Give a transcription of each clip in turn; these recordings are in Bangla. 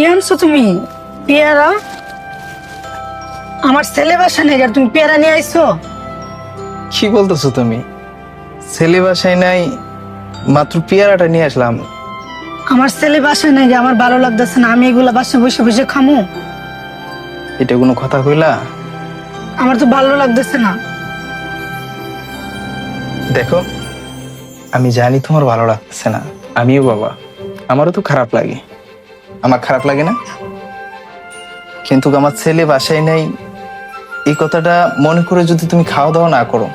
কি আনছো তুমি? পেয়ারা? আমার ছেলে বাসা নেই আর তুমি পেয়ারা নিয়ে আইছো? কি বলতেছো তুমি? ছেলে বাসায় নাই মাত্র পেয়ারাটা নিয়ে আসলাম। আমার ছেলে বাসা নেই আমার ভালো লাগতেছে না আমি এগুলা বাসা বসে বসে খামু। এটা কোনো কথা কইলা? আমার তো ভালো লাগতেছে না। দেখো আমি জানি তোমার ভালো লাগতেছে না আমিও বাবা আমারও তো খারাপ লাগে। আমার খারাপ লাগে না। কিন্তু আমার ছেলে বাসায় নেই, এই কথাটা মনে করে যদি তুমি খাওয়া দাওয়া না করো,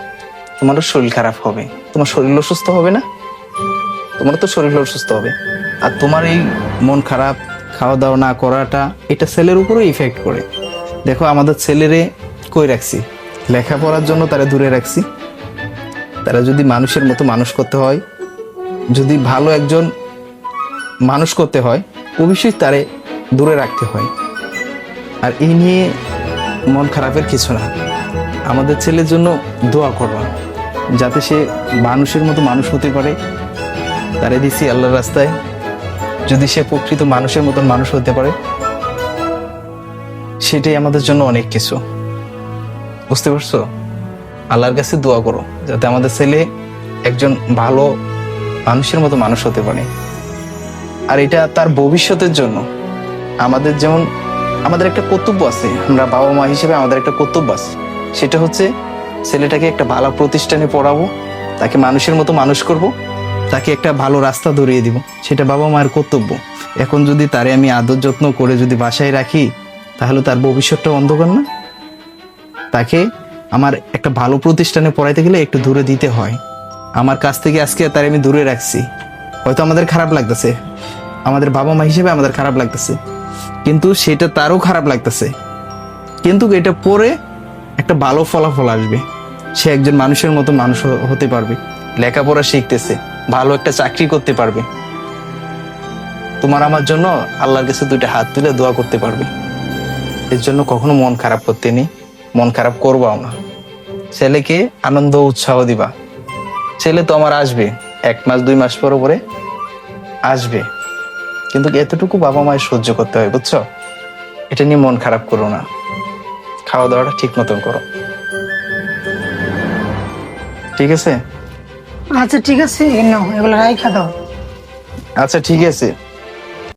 তোমারও শরীর খারাপ হবে। তোমার শরীর অসুস্থ হবে না? তোমার তো শরীর অসুস্থ হবে। আর তোমার এই মন খারাপ খাওয়া দাওয়া না করাটা এটা ছেলের উপরও ইফেক্ট করে। দেখো, আমাদের ছেলেরে কই রাখছি? লেখাপড়ার জন্য তারা দূরে রাখছি। তারা যদি মানুষের মতো মানুষ করতে হয়, যদি ভালো একজন মানুষ করতে হয় অবশ্যই তারে দূরে রাখতে হয়। আর এই নিয়ে মন খারাপের কিছু না। আমাদের ছেলের জন্য দোয়া করবা যাতে সে মানুষের মতো মানুষ হতে পারে। তারে দিছি আল্লাহর রাস্তায়। যদি সে প্রকৃত মানুষের মতন মানুষ হতে পারে, সেটাই আমাদের জন্য অনেক কিছু। বুঝতে পারছ? আল্লাহর কাছে দোয়া করো, যাতে আমাদের ছেলে একজন ভালো মানুষের মতো মানুষ হতে পারে। আর এটা তার ভবিষ্যতের জন্য। আমাদের যেমন, আমাদের একটা কর্তব্য আছে। আমরা বাবা মা হিসেবে আমাদের একটা কর্তব্য আছে। সেটা হচ্ছে ছেলেটাকে একটা ভালো প্রতিষ্ঠানে পড়াবো, তাকে মানুষের মতো মানুষ করব, তাকে একটা ভালো রাস্তা ধরিয়ে দিব। সেটা বাবা মায়ের কর্তব্য। এখন যদি তারে আমি আদর যত্ন করে যদি বাসায় রাখি, তাহলে তার ভবিষ্যৎটা অন্ধকার না? তাকে আমার একটা ভালো প্রতিষ্ঠানে পড়াইতে গেলে একটু দূরে দিতে হয়। আমার কাছ থেকে আজকে তার আমি দূরে রাখছি। হয়তো আমাদের খারাপ লাগতেছে। আমাদের বাবা মা হিসেবে আমাদের খারাপ লাগতেছে। কিন্তু সেটা তারও খারাপ লাগতেছে। কিন্তু এটা পরে একটা ভালো ফলাফল আসবে। সে একজন মানুষের মতো মানুষ হতে পারবে। লেখাপড়া শিখতেছে, ভালো একটা চাকরি করতে পারবে। তোমার আমার জন্য আল্লাহর কাছে দুইটা হাত তুলে দোয়া করতে পারবে। এর জন্য কখনো মন খারাপ করতে নেই। মন খারাপ করবাও না। ছেলেকে আনন্দ উৎসাহ দিবা। ছেলে তো আমার আসবে। এক মাস দুই মাস পরে পরে আসবে। কিন্তু এতটুকু বাবা মায়ের সহ্য করতে হয় বুঝছ? এটা নিয়ে মন খারাপ করো না। খাওয়া দাওয়াটা ঠিক মতন করো। ঠিক আছে? আচ্ছা ঠিক আছে। এগুলো রাইখা দাও। আচ্ছা ঠিক আছে।